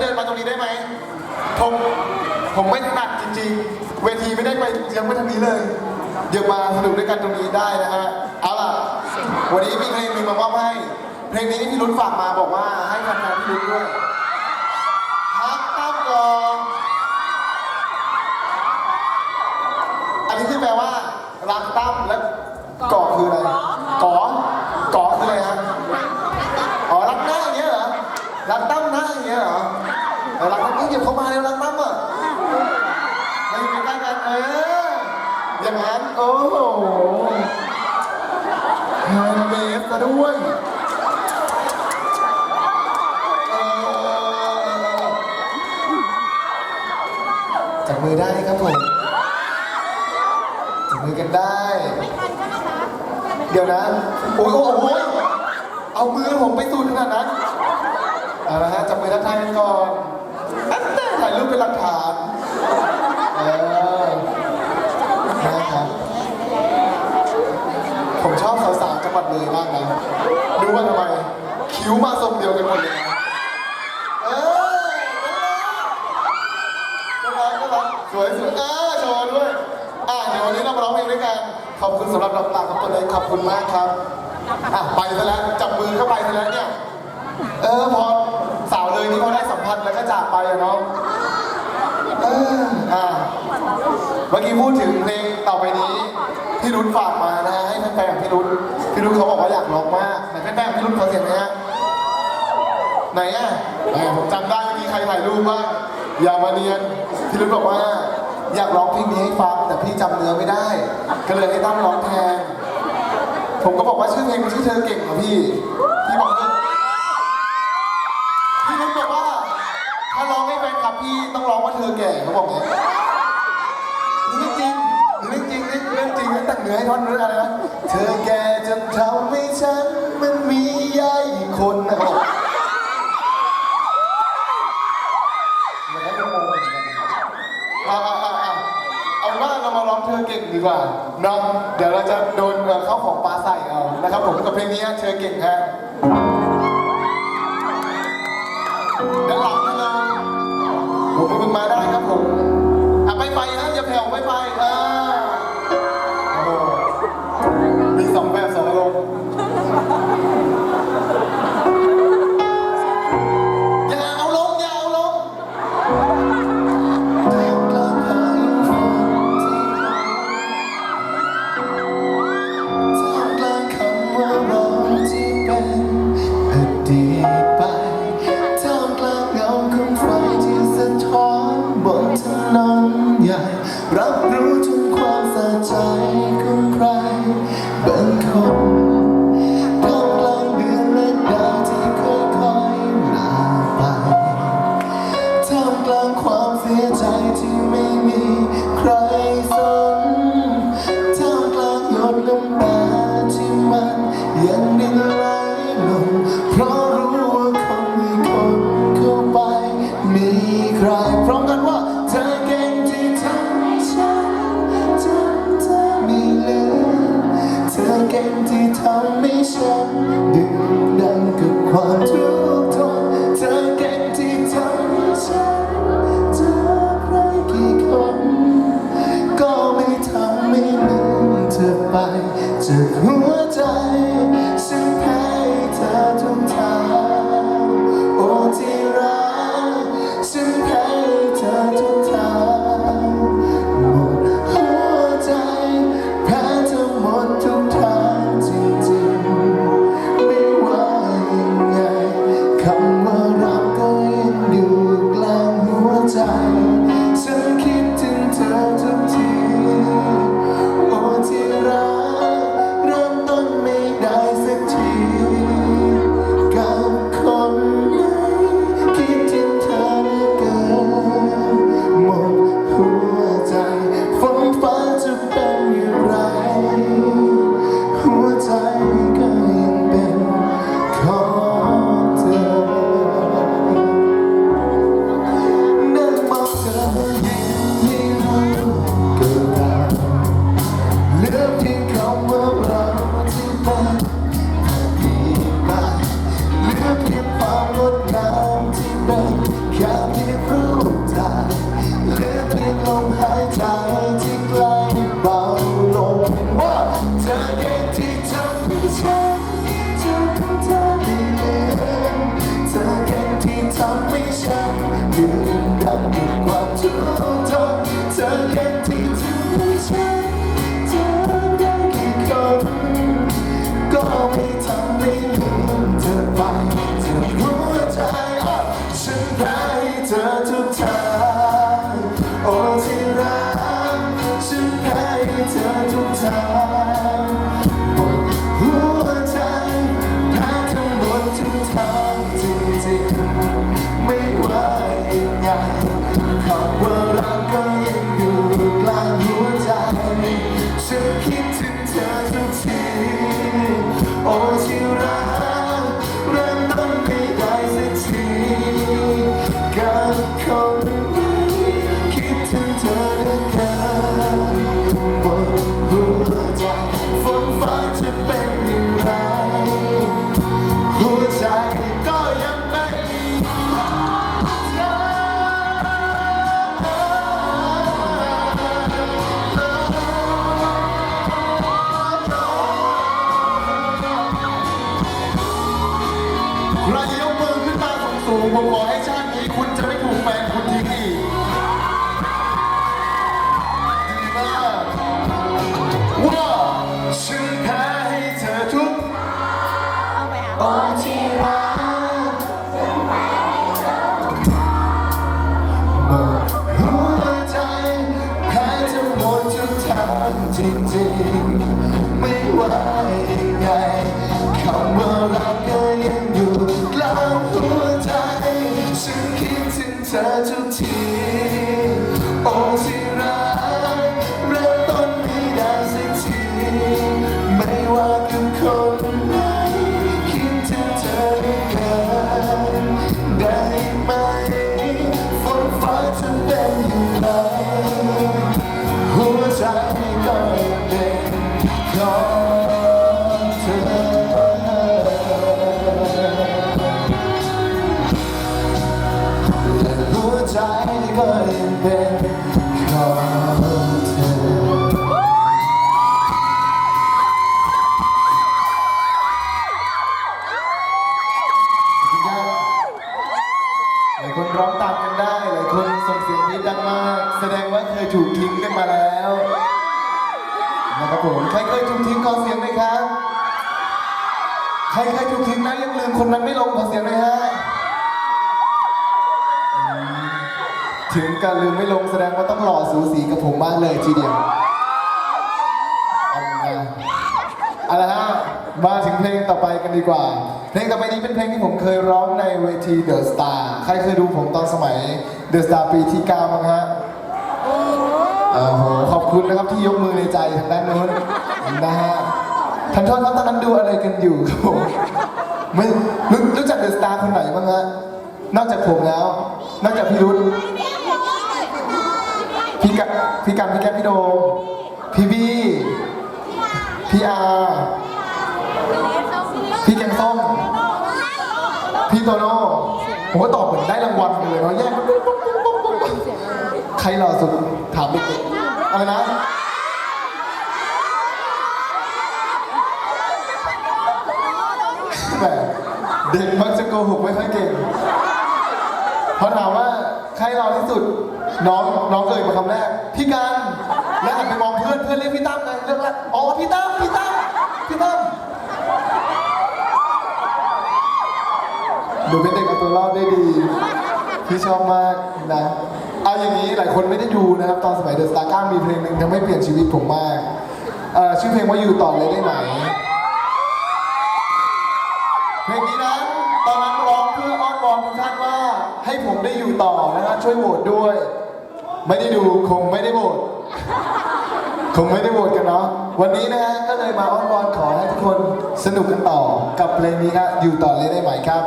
เดินมาตรงนี้ได้ไหมผมผมไม่ถนัดจริงๆ เวทีไม่ได้ไปยังไม่ทางนี้เลย เดี๋ยวมาสนุกด้วยกันตรงนี้ได้นะฮะ เอาล่ะ วันนี้มีเพลงหนึ่งมามอบให้ เพลงนี้พี่รุ่นฝากมาบอกว่าให้แฟนๆพี่รุ่นด้วยฮักตั้มก่อนอันนี้คือแปลว่ารักตั้มและก่อคืออะไรก่อก่อคืออะไรฮะ อ๋อรักหน้าอย่างเงี้ยเหรอ รักตั้มหน้าอย่างเงี้ยเหรอเออรักตั้มนี่หยิบเข้ามาเร็วรักตั้มอะมาอยู่ใกล้ๆกันเออ อย่าง นั้นโอ้โหแฮนด์เมดซะด้วยเออจับมือได้ครับผมจับมือกันได้ เดี๋ยวนะ โอ้ยโอ้โหเอามือผมไปสูดขนาดนั้นเอาละฮะจับมือทักทายกันก่อนอันแต่ถ่ายรูปเป็นหลักฐานเออนะครับ ผมชอบ สาวๆจังหวัดเลยมากนะรู้ว่าทำไมคิ้วมาทรงเดียวกันหมดเลยนะเออน่ารักน่ารักสวยสวยเออโชว์ด้วยอะเดี๋ยววันนี้เรามาร้องเพลงด้วยกัน ขอบคุณสำหรับดอกตาของตัวเองขอบคุณมากครับอะไปซะแล้วจับมือเข้าไปซะแล้วเนี่ยเออพอสาวเลยนี่เขาได้สัมพันธ์แล้วก็จากไปอะเนาะเอออะเมื่อกี้พูดถึงเพลงต่อไปนี้ พี่รุ่นฝากมานะให้แฟนๆของพี่รุ่นพี่รุ่นเขาบอกว่าอยากร้องมากไหนแฟนๆของพี่รุ่นขอเสียงหนะฮะไหนอะแหมผมจำได้มีใครถ่ายรูปบ้างอย่ามาเนียนพี่รุ่นบอกว่า อยากร้องเพลงนี้ให้ฟังแต่พี่จำเนื้อไม่ได้ ก็เลยให้ตั้มร้องแทนผมก็บอกว่าชื่อเพลงมันชื่อเธอเก่งเหรอพี่ พี่บอกว่าพี่รุ่นบอกว่า ถ้าร้องให้แฟนคลับพี่ต้องร้องว่าเธอแก่เขาบอกอย่างนี้นี่เรื่องจริงนี่เรื่องจริงนี่เรื่อง จริงนี่แต่งเนื้อให้ท่อนเรื่อะไรนะเธอแกจนทำให้ฉันมันมียายอีกคนนะเขาบอกอย่างนั้นก็งงเหมือนกันอ่าอ่าอ่าเอาว่าเรามาร้องเธอเก่งดีกว่าเนาะเดี๋ยวเราจะโดนเอ่อเข้าของปลาใส่เอานะครับผมกับเพลงนี้เธอเก่งฮะด้านหลังนั่นเลยผมมึงมาได้ครับผมอะไปไปฮะอย่าแผ่วไปไปเออ รับรู้ถึงความสะใจของ ที่ทำให้ฉันดื่มดังกับความทุกข์ ท คำ ผมขอให้ชาตินี้คุณจะไม่ถูกแฟนคุณทิ้งอีกดีมากว่าฉันแพ้ให้เธอทุก เอาไปหาโอ้ที่ ดถึง รเคยถูกทิ้งแล้วยังลืมคนนั้นไม่ลงขอเสียงหน่อยฮะอืมถึงการลืมไม่ลงแสดงว่าต้องหล่อสูสีกับผมมากเลยทีเดียวเอามาเอาละฮะ มาถึงเพลงต่อไปกันดีกว่า เพลงต่อไปนี้เป็นเพลงที่ผมเคยร้องในเวทีเดอะสตาร์ใครเคยดูผมตอนสมัยเดอะสตาร์ปีที่ 9 บ้างฮะโอ้โหขอบคุณนะครับที่ยกมือในใจทางด้านโน้นนะฮะ ทันโทษครับตอนนั้นดูอะไรกันอยู่ครับผมไม่รู้รู้จักเดอะสตาร์คนไหนบ้างฮะนอกจากผมแล้ว นอกจากพี่รุ้พี่กะพี่กันพี่แกพี่โดมพี่บี้พี่อาร์พี่แกงส้มพี่โตโน่ผมก็ตอบเหมือนได้รางวัลเลยเนาะแยกใครหล่อสุดถามด็กๆอะไรนะ แหม เด็กมักจะโกหกไม่ค่อยเก่งพอถามว่าใครหล่อที่สุด น้องน้องเอ่ยมาคำแรก พี่กันแล้วหันไปมองเพื่อนเพื่อนเรียกพี่ตั้มไงเรียกแล้วอ๋อพี่ตั้มพี่ตั้มพี่ตั้มดูเป็นเด็กเอาตัวรอดได้ดีพี่ชอบมากนะเอาอย่างนี้หลายคนไม่ได้ดูนะครับ ตอนสมัยเดอะสตาร์ก้ามีเพลงหนึ่งทำให้เปลี่ยนชีวิตผมมากชื่อเพลงว่าอยู่ต่อเลยได้ไหม เพลงนี้นั้นตอนนั้นร้องเพื่ออ้อนวอนทุกท่านว่า ให้ผมได้อยู่ต่อนะฮะช่วยโหวตด้วย ไม่ได้ดูคงไม่ได้โหวตคงไม่ได้โหวตกันเนาะวันนี้นะฮะก็เลยมาอ้อนวอนขอให้ทุกคนสนุกกันต่อกับเพลงนี้ครับอยู่ต่อเลยได้ไหมครับ